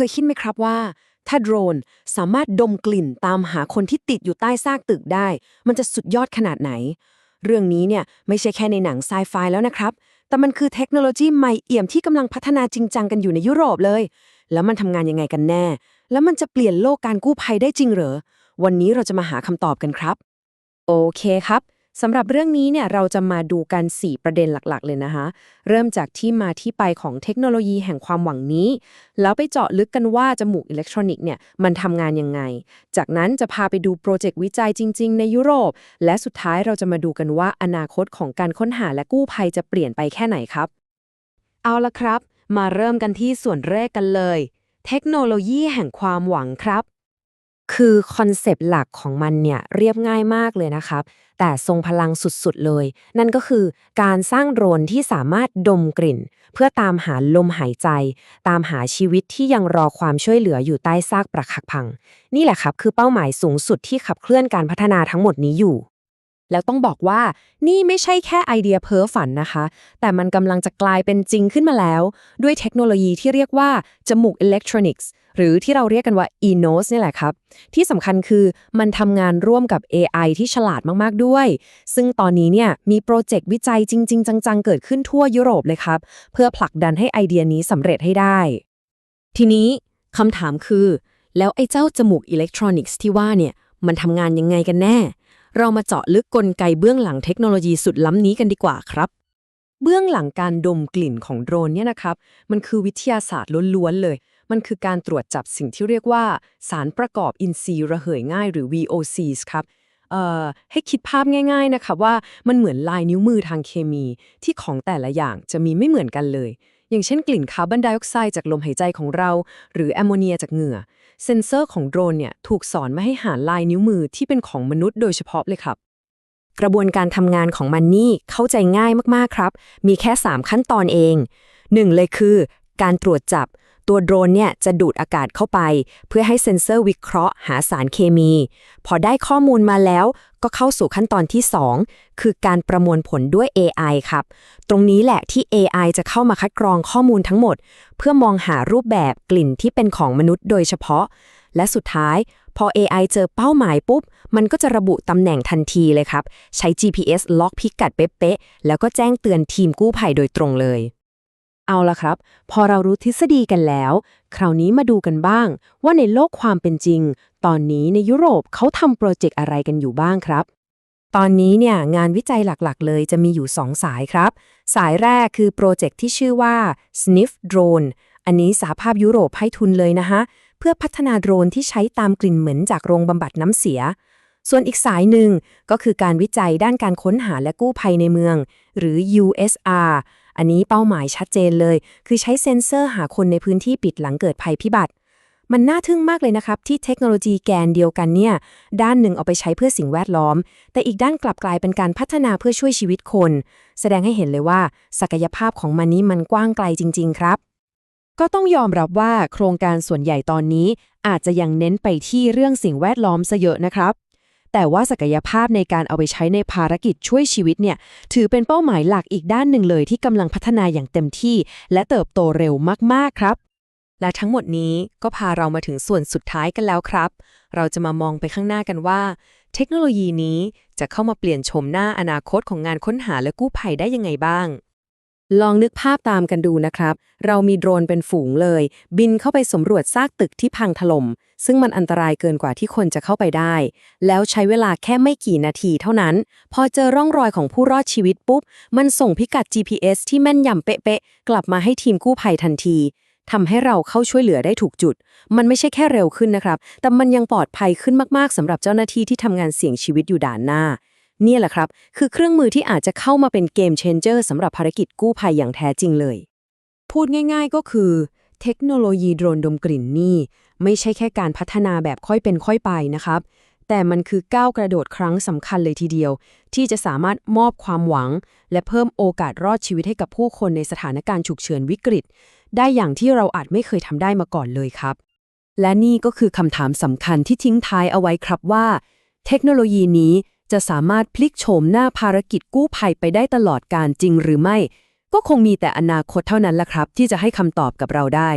เคยคิดไหมครับว่า ถ้าโดรนสามารถดมกลิ่นตามหาคนที่ติดอยู่ใต้ซากตึกได้ มันจะสุดยอดขนาดไหน เรื่องนี้เนี่ยไม่ใช่แค่ในหนังไซไฟแล้วนะครับ แต่มันคือเทคโนโลยีใหม่เอี่ยมที่กำลังพัฒนาจริงจังกันอยู่ในยุโรปเลย แล้วมันทำงานยังไงกันแน่ แล้วมันจะเปลี่ยนโลกการกู้ภัยได้จริงเหรอ วันนี้เราจะมาหาคำตอบกันครับ โอเคครับ สำหรับเรื่องนี้เนี่ยเราจะมาดูกัน 4 ประเด็นหลักๆ เลยนะคะ เริ่มจากที่มาที่ไปของเทคโนโลยีแห่งความหวังนี้ แล้วไปเจาะลึกกันว่าจมูกอิเล็กทรอนิกส์เนี่ยมันทำงานยังไง จากนั้นจะพาไปดูโปรเจกต์วิจัยจริง ๆ ในยุโรป และสุดท้ายเราจะมาดูกันว่าอนาคตของการค้นหาและกู้ภัยจะเปลี่ยนไปแค่ไหนครับ เอาละครับ มาเริ่มกันที่ส่วนแรกกันเลย เทคโนโลยีแห่งความหวังครับ คือคอนเซปต์หลักของมันเนี่ยเรียบง่ายมากเลยนะครับ แต่ทรงพลังสุดๆเลย นั่นก็คือการสร้างโดรนที่สามารถดมกลิ่น เพื่อตามหาลมหายใจ ตามหาชีวิตที่ยังรอความช่วยเหลืออยู่ใต้ซากปรักหักพัง นี่แหละครับคือเป้าหมายสูงสุดที่ขับเคลื่อนการพัฒนาทั้งหมดนี้อยู่ แล้วต้องบอกว่านี่ไม่ใช่แค่ไอเดียเพ้อฝันนะคะ แต่มันกำลังจะกลายเป็นจริงขึ้นมาแล้ว ด้วยเทคโนโลยีที่เรียกว่า จมูกอิเล็กทรอนิกส์หรือที่เราเรียกกันว่า e-nose นี่แหละครับ ที่สำคัญคือมันทำงานร่วมกับ AI ที่ฉลาดมาก ๆ ด้วย ซึ่งตอนนี้เนี่ยมีโปรเจกต์วิจัยจริง ๆ จัง ๆ เกิดขึ้นทั่วยุโรปเลยครับ เพื่อผลักดันให้ไอเดียนี้สำเร็จให้ได้ ทีนี้คำถามคือ แล้วไอ้เจ้าจมูกอิเล็กทรอนิกส์ที่ว่าเนี่ยมันทำงานยังไงกันแน่ เรามาเจาะลึกกลไกเบื้องหลังเทคโนโลยีสุดล้ำนี้กันดีกว่าครับ เบื้องหลังการดมกลิ่นของโดรนเนี่ยนะครับ มันคือวิทยาศาสตร์ล้วนๆเลย มันคือการตรวจจับสิ่งที่เรียกว่า สารประกอบอินทรีย์ระเหยง่ายหรือ VOCs ครับเอ่อให้คิดภาพง่าย ๆนะครับว่ามันเหมือนลายนิ้วมือทางเคมีที่ของแต่ละอย่างจะมีไม่เหมือนกันเลย อย่างเช่นกลิ่นคาร์บอนไดออกไซด์จากลมหายใจของเรา หรือแอมโมเนียจากเหงื่อ เซนเซอร์ของโดรนเนี่ยถูกสอนมาให้หาลายนิ้วมือที่เป็นของมนุษย์โดยเฉพาะเลยครับ กระบวนการทำงานของมันนี่เข้าใจง่ายมากๆครับ มีแค่ 3 ขั้นตอนเอง 1. เลยคือ การตรวจจับ ตัวโดรนเนี่ยจะดูดอากาศเข้าไป เพื่อให้เซ็นเซอร์วิเคราะห์หาสารเคมี พอได้ข้อมูลมาแล้วก็เข้าสู่ขั้นตอนที่ 2 คือการประมวลผลด้วย AI ครับ ตรงนี้แหละที่ AI จะเข้ามาคัดกรองข้อมูลทั้งหมด เพื่อมองหารูปแบบกลิ่นที่เป็นของมนุษย์โดยเฉพาะ และสุดท้ายพอ AI เจอเป้าหมายปุ๊บ มันก็จะระบุตำแหน่งทันทีเลยครับ ใช้ GPS ล็อกพิกัดเป๊ะๆแล้วก็แจ้งเตือนทีมกู้ภัยโดยตรงเลย เอาละครับ พอเรารู้ทฤษฎีกันแล้ว คราวนี้มาดูกันบ้าง ว่าในโลกความเป็นจริง ตอนนี้ในยุโรปเขาทำโปรเจกต์อะไรกันอยู่บ้างครับ ตอนนี้เนี่ยงานวิจัยหลักๆ เลยจะมีอยู่ 2 สายครับ สายแรกคือโปรเจกต์ที่ชื่อว่า Sniff Drone อันนี้สาภาพยุโรปให้ทุนเลยนะคะเพื่อพัฒนาโดรนที่ใช้ตามกลิ่นเหม็นจากโรงบำบัดน้ำเสีย ส่วนอีกสายหนึ่งก็คือการวิจัยด้านการค้นหาและกู้ภัยในเมือง หรือ USR อันนี้เป้าหมายชัดเจนเลย คือใช้เซ็นเซอร์หาคนในพื้นที่ปิดหลังเกิดภัยพิบัติ มันน่าทึ่งมากเลยนะครับ ที่เทคโนโลยีแกนเดียวกันเนี่ย ด้านหนึ่งเอาไปใช้เพื่อสิ่งแวดล้อม แต่อีกด้านกลับกลายเป็นการพัฒนาเพื่อช่วยชีวิตคน แสดงให้เห็นเลยว่า ศักยภาพของมันนี้มันกว้างไกลจริง ๆ ครับก็ต้องยอมรับว่าโครงการส่วนใหญ่ตอนนี้อาจจะยังเน้นไปที่เรื่องสิ่งแวดล้อมซะเยอะนะครับ แต่ว่าศักยภาพในการเอาไปใช้ในภารกิจช่วยชีวิตเนี่ยถือเป็นเป้าหมายหลักอีกด้านหนึ่งเลยที่กำลังพัฒนาอย่างเต็มที่ และเติบโตเร็วมากๆครับ และทั้งหมดนี้ก็พาเรามาถึงส่วนสุดท้ายกันแล้วครับ เราจะมามองไปข้างหน้ากันว่า เทคโนโลยีนี้จะเข้ามาเปลี่ยนชมหน้าอนาคตของงานค้นหาและกู้ภัยได้ยังไงบ้าง ลองนึกภาพตามกันดูนะครับ เรามีโดรนเป็นฝูงเลย บินเข้าไปสำรวจซากตึกที่พังถล่ม ซึ่งมันอันตรายเกินกว่าที่คนจะเข้าไปได้ แล้วใช้เวลาแค่ไม่กี่นาทีเท่านั้น พอเจอร่องรอยของผู้รอดชีวิตปุ๊บ มันส่งพิกัด GPS ที่แม่นยำเป๊ะๆ กลับมาให้ทีมกู้ภัยทันทีทำให้เราเข้าช่วยเหลือได้ถูกจุด มันไม่ใช่แค่เร็วขึ้นนะครับ แต่มันยังปลอดภัยขึ้นมากๆสำหรับเจ้าหน้าที่ที่ทำงานเสี่ยงชีวิตอยู่ด่านหน้า เนี่ยแหละครับ คือเครื่องมือที่อาจจะเข้ามาเป็นเกมเชนเจอร์สำหรับภารกิจกู้ภัยอย่างแท้จริงเลย พูดง่าย ๆก็คือ เทคโนโลยีโดรนดมกลิ่นนี่ ไม่ใช่แค่การพัฒนาแบบค่อยเป็นค่อยไปนะครับ แต่มันคือก้าวกระโดดครั้งสำคัญเลยทีเดียว ที่จะสามารถมอบความหวัง และเพิ่มโอกาสรอดชีวิตให้กับผู้คนในสถานการณ์ฉุกเฉินวิกฤต ได้อย่างที่เราอาจไม่เคยทำได้มาก่อนเลยครับ และนี่ก็คือคำถามสำคัญที่ทิ้งท้ายเอาไว้ครับว่า เทคโนโลยีนี้ จะสามารถพลิกโฉมหน้าภารกิจกู้ภัยไปได้ตลอดการจริงหรือไม่ ก็คงมีแต่อนาคตเท่านั้นละครับ ที่จะให้คำตอบกับเราได้